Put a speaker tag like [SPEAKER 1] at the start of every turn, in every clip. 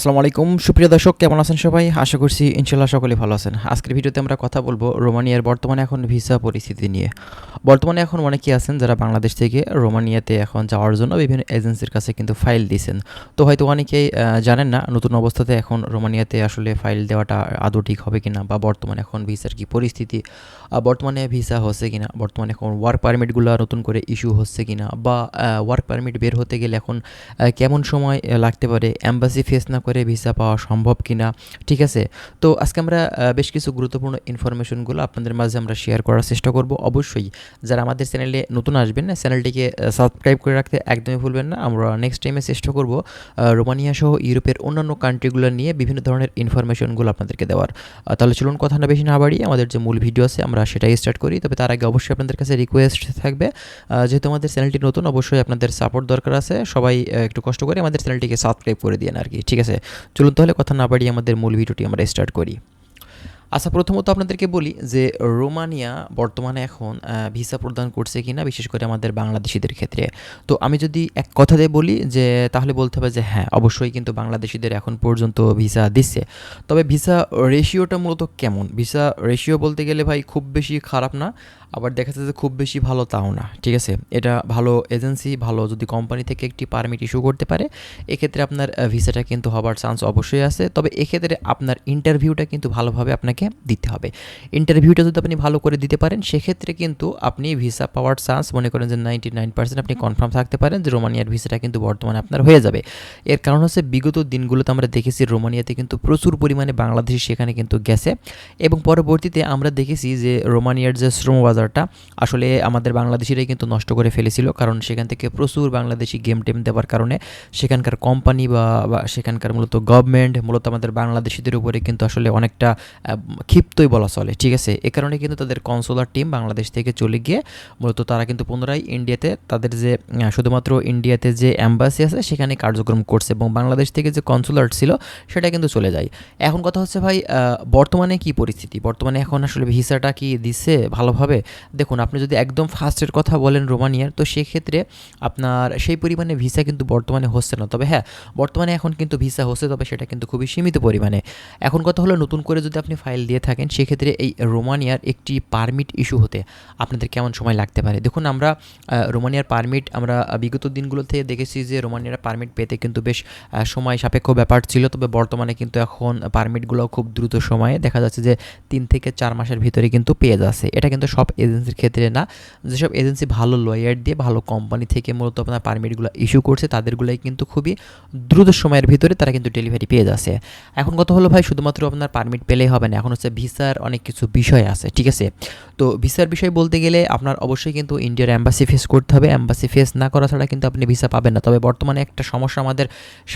[SPEAKER 1] আসসালামু আলাইকুম। সুপ্রিয় দর্শক, কেমন আছেন সবাই? আশা করছি ইনশাল্লাহ সকলে ভালো আছেন। আজকের ভিডিওতে আমরা কথা বলব রোমানিয়ার বর্তমানে এখন ভিসা পরিস্থিতি নিয়ে। বর্তমানে এখন অনেকেই আছেন যারা বাংলাদেশ থেকে রোমানিয়াতে এখন যাওয়ার জন্য বিভিন্ন এজেন্সির কাছে কিন্তু ফাইল দিয়েছেন। তো হয়তো অনেকেই জানেন না নতুন অবস্থাতে এখন রোমানিয়াতে আসলে ফাইল দেওয়াটা আদৌ ঠিক হবে কিনা বা বর্তমানে এখন ভিসার কি পরিস্থিতি বর্তমানে ভিসা হচ্ছে কিনা, বর্তমানে এখন ওয়ার্ক পারমিটগুলো নতুন করে ইস্যু হচ্ছে কিনা বা ওয়ার্ক পারমিট বের হতে গেলে এখন কেমন সময় লাগতে পারে অ্যাম্বাসি ফেস না করে ভিসা পাওয়া সম্ভব কিনা, ঠিক আছে? তো আজকে আমরা বেশ কিছু গুরুত্বপূর্ণ ইনফরমেশনগুলো আপনাদের মাঝে আমরা শেয়ার করার চেষ্টা করব। অবশ্যই যারা আমাদের চ্যানেলে নতুন আসবেন না চ্যানেলটিকে সাবস্ক্রাইব করে রাখতে একদমই ভুলবেন না। আমরা নেক্সট টাইমে চেষ্টা করব রোমানিয়া সহ ইউরোপের অন্যান্য কান্ট্রিগুলো নিয়ে বিভিন্ন ধরনের ইনফরমেশনগুলো আপনাদেরকে দেওয়ার। তাহলে চলুন কথা না বেশি না বাড়িয়ে আমাদের যে মূল ভিডিও আছে, আমরা সেটাই স্টার্ট করি। তবে তার আগে অবশ্যই আপনাদের কাছে রিকোয়েস্ট থাকবে যেহেতু আমাদের চ্যানেলটি নতুন, অবশ্যই আপনাদের সাপোর্ট দরকার আছে। সবাই একটু কষ্ট করে আমাদের চ্যানেলটিকে সাবস্ক্রাইব করে দিন আর কি, ঠিক আছে? চলুন তাহলে কথা না বাড়িয়ে আমাদের মূল ভিডিওটি আমরা স্টার্ট করি। আচ্ছা প্রথমত আপনাদেরকে বলি যে রোমানিয়া বর্তমানে এখন ভিসা প্রদান করছে কিনা, বিশেষ করে আমাদের বাংলাদেশিদের ক্ষেত্রে। তো আমি যদি এক কথাতে বলি যে, তাহলে বলতে হবে যে হ্যাঁ অবশ্যই কিন্তু বাংলাদেশিদের এখন পর্যন্ত ভিসা দিচ্ছে। তবে ভিসা রেশিওটা মূলত কেমন? ভিসা রেশিও বলতে গেলে ভাই খুব বেশি খারাপ না, আবার দেখা যাচ্ছে যে খুব বেশি ভালো তাও না, ঠিক আছে? এটা ভালো এজেন্সি, ভালো যদি কোম্পানি থেকে একটি পারমিট ইস্যু করতে পারে, এক্ষেত্রে আপনার ভিসাটা কিন্তু হবার চান্স অবশ্যই আছে। তবে এক্ষেত্রে আপনার ইন্টারভিউটা কিন্তু ভালোভাবে আপনাকে দিতে হবে। ইন্টারভিউটা যদি আপনি ভালো করে দিতে পারেন সেক্ষেত্রে কিন্তু আপনি ভিসা পাওয়ার চান্স মনে করেন যে নাইনটি নাইন পার্সেন্ট আপনি কনফার্ম থাকতে পারেন যে রোমানিয়ার ভিসাটা কিন্তু বর্তমানে আপনার হয়ে যাবে। এর কারণ হচ্ছে বিগত দিনগুলোতে আমরা দেখেছি রোমানিয়াতে কিন্তু প্রচুর পরিমাণে বাংলাদেশি সেখানে কিন্তু গেছে। এবং পরবর্তীতে আমরা দেখেছি যে রোমানিয়ার যে শ্রম বাজারটা আসলে আমাদের বাংলাদেশিরাই কিন্তু নষ্ট করে ফেলেছিল। কারণ সেখান থেকে প্রচুর বাংলাদেশি গেম টেম দেওয়ার কারণে সেখানকার কোম্পানি বা বা সেখানকার মূলত গভর্নমেন্ট মূলত আমাদের বাংলাদেশিদের উপরে কিন্তু আসলে অনেকটা ক্ষিপ্তই বলা চলে, ঠিক আছে? এ কারণে কিন্তু তাদের কনসোলার টিম বাংলাদেশ থেকে চলে গিয়ে মূলত তারা কিন্তু পুনরায় ইন্ডিয়াতে তাদের যে শুধুমাত্র ইন্ডিয়াতে যে অ্যাম্বাসি আছে, সেখানে কার্যক্রম করছে এবং বাংলাদেশ থেকে যে কনসুলার ছিল, সেটা কিন্তু চলে যায়। এখন কথা হচ্ছে ভাই বর্তমানে কি পরিস্থিতি? বর্তমানে এখন আসলে ভিসাটা কি দিচ্ছে ভালোভাবে? দেখুন, আপনি যদি একদম ফার্স্টের কথা বলেন রোমানিয়ার, তো সেক্ষেত্রে আপনার সেই পরিমাণে ভিসা কিন্তু বর্তমানে হচ্ছে না। তবে হ্যাঁ বর্তমানে এখন কিন্তু ভিসা হচ্ছে, তবে সেটা কিন্তু খুবই সীমিত পরিমাণে। এখন কথা হলো, নতুন করে যদি আপনি ফাইল দিয়ে থাকেন, সেক্ষেত্রে এই রোমানিয়ার একটি পারমিট ইস্যু হতে আপনাদের কেমন সময় লাগতে পারে? দেখুন, আমরা রোমানিয়ার পারমিট আমরা বিগত দিনগুলোতে দেখেছি যে রোমানিয়ার পারমিট পেতে কিন্তু বেশ সময় সাপেক্ষ ব্যাপার ছিল। তবে বর্তমানে কিন্তু এখন পারমিটগুলো খুব দ্রুত সময়ে দেখা যাচ্ছে যে তিন থেকে চার মাসের ভিতরে কিন্তু পেয়ে যাচ্ছে। এটা কিন্তু সব এজেন্সির ক্ষেত্রে না, যেসব এজেন্সি ভালো লয়ার দিয়ে, ভালো কোম্পানি থেকে মূলত আপনার পারমিটগুলো ইস্যু করছে, তাদেরগুলোই কিন্তু খুবই দ্রুত সময়ের ভিতরে তারা কিন্তু ডেলিভারি পেয়ে যাচ্ছে। এখন কথা হলো ভাই, শুধুমাত্র আপনার পারমিট পেলেই হবে না, এখন হচ্ছে ভিসার অনেক কিছু বিষয় আছে, ঠিক আছে? তো ভিসার বিষয় বলতে গেলে আপনার অবশ্যই কিন্তু ইন্ডিয়ার অ্যাম্বাসি ফেস করতে হবে। অ্যাম্বাসি ফেস না করা ছাড়া কিন্তু আপনি ভিসা পাবেন না। তবে বর্তমানে একটা সমস্যা আমাদের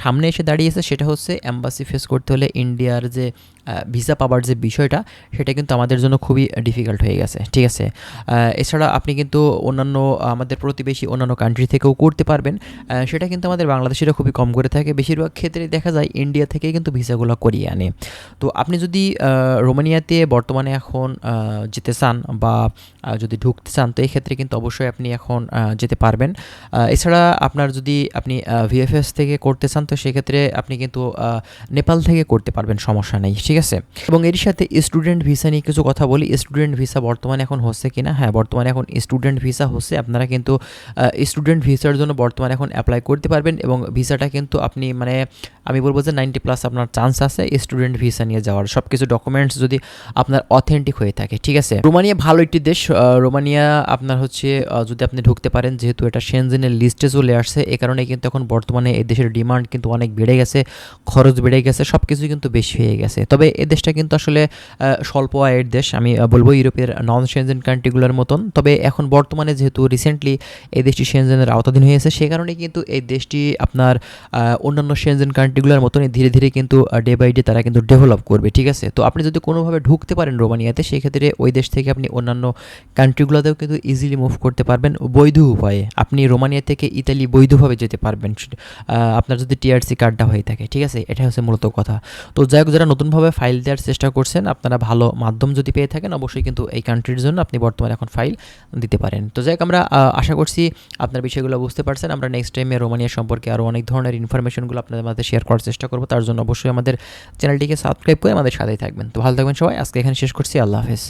[SPEAKER 1] সামনে এসে দাঁড়িয়েছে, সেটা হচ্ছে অ্যাম্বাসি ফেস করতে হলে ইন্ডিয়ার যে ভিসা পাওয়ার যে বিষয়টা, সেটা কিন্তু আমাদের জন্য খুবই ডিফিকাল্ট হয়ে গেছে, ঠিক আছে? এছাড়া আপনি কিন্তু অন্যান্য, আমাদের প্রতিবেশী অন্যান্য কান্ট্রি থেকেও করতে পারবেন। সেটা কিন্তু আমাদের বাংলাদেশিরা খুবই কম করে থাকে। বেশিরভাগ ক্ষেত্রে দেখা যায় ইন্ডিয়া থেকেই কিন্তু ভিসাগুলো করিয়ে আনে। তো আপনি যদি রোমানিয়াতে বর্তমানে এখন যেতে চান বা যদি ঢুকতে চান, তো এই ক্ষেত্রে কিন্তু অবশ্যই আপনি এখন যেতে পারবেন। এছাড়া আপনার যদি আপনি ভিএফএস থেকে করতে চান, তো সেক্ষেত্রে আপনি কিন্তু নেপাল থেকে করতে পারবেন, সমস্যা নেই, ঠিক আছে? এবং এর সাথে স্টুডেন্ট ভিসা নিয়ে কিছু কথা বলি। স্টুডেন্ট ভিসা বর্তমানে এখন হচ্ছে কিনা? হ্যাঁ বর্তমানে এখন স্টুডেন্ট ভিসা হচ্ছে। আপনারা কিন্তু স্টুডেন্ট ভিসার জন্য বর্তমানে এখন অ্যাপ্লাই করতে পারবেন এবং ভিসাটা কিন্তু আপনি মানে আমি বলব যে নাইনটি প্লাস আপনার চান্স আছে স্টুডেন্ট ভিসা নিয়ে যাওয়ার। সব কিছু ডকুমেন্টস যদি আপনার অথেন্টিক হয়ে থাকে, ঠিক আছে? রোমানিয়া ভালো একটি দেশ। রোমানিয়া আপনার হচ্ছে যদি আপনি ঢুকতে পারেন, যেহেতু এটা সেনজেনের লিস্টে চলে আসছে, এ কারণে কিন্তু এখন বর্তমানে এই দেশের ডিমান্ড কিন্তু অনেক বেড়ে গেছে, খরচ বেড়ে গেছে সব কিছু কিন্তু বেশি হয়ে গেছে। তবে এই দেশটা কিন্তু আসলে স্বল্প আয়ের দেশ। আমি বলব ইউরোপের নন সেনজেন কান্ট্রিগুলোর মতন। তবে এখন বর্তমানে যেহেতু রিসেন্টলি এই দেশটি সেনজেনের আওতাধীন হয়েছে সে কারণে কিন্তু এই দেশটি আপনার অন্যান্য সেনজেন কান্ট্রিগুলোর মতনই ধীরে ধীরে কিন্তু ডে বাই ডে তারা কিন্তু ডেভেলপ করবে, ঠিক আছে? তো আপনি যদি কোনোভাবে ঢুকতে পারেন রোমানিয়াতে, সেক্ষেত্রে ওই দেশ থেকে আপনি অন্যান্য কান্ট্রিগুলোতেও কিন্তু ইজিলি মুভ করতে পারবেন বৈধ উপায়ে। আপনি রোমানিয়া থেকে ইতালি বৈধভাবে যেতে পারবেন আপনার যদি টিআরসি কার্ডটা হয়ে থাকে, ঠিক আছে? এটা হচ্ছে মূলত কথা। তো যাই হোক, যারা নতুনভাবে ফাইল দেওয়ার চেষ্টা করছেন। আপনারা ভালো মাধ্যম যদি পেয়ে থাকেন, অবশ্যই কিন্তু এই কান্ট্রির জন্য আপনি বর্তমানে এখন ফাইল দিতে পারেন। তো যাই আমরা আশা করছি আপনার বিষয়গুলো বুঝতে পারছেন। আমরা নেক্সট টাইমে রোমানিয়া সম্পর্কে আরও অনেক ধরনের ইনফরমেশনগুলো আপনাদের মধ্যে শেয়ার করার চেষ্টা করব। তার জন্য অবশ্যই আমাদের চ্যানেলটিকে সাবস্ক্রাইব করে আমাদের সাথেই থাকবেন। তো ভালো থাকবেন সবাই। আজকে এখানে শেষ করছি। আল্লাহ হাফেজ।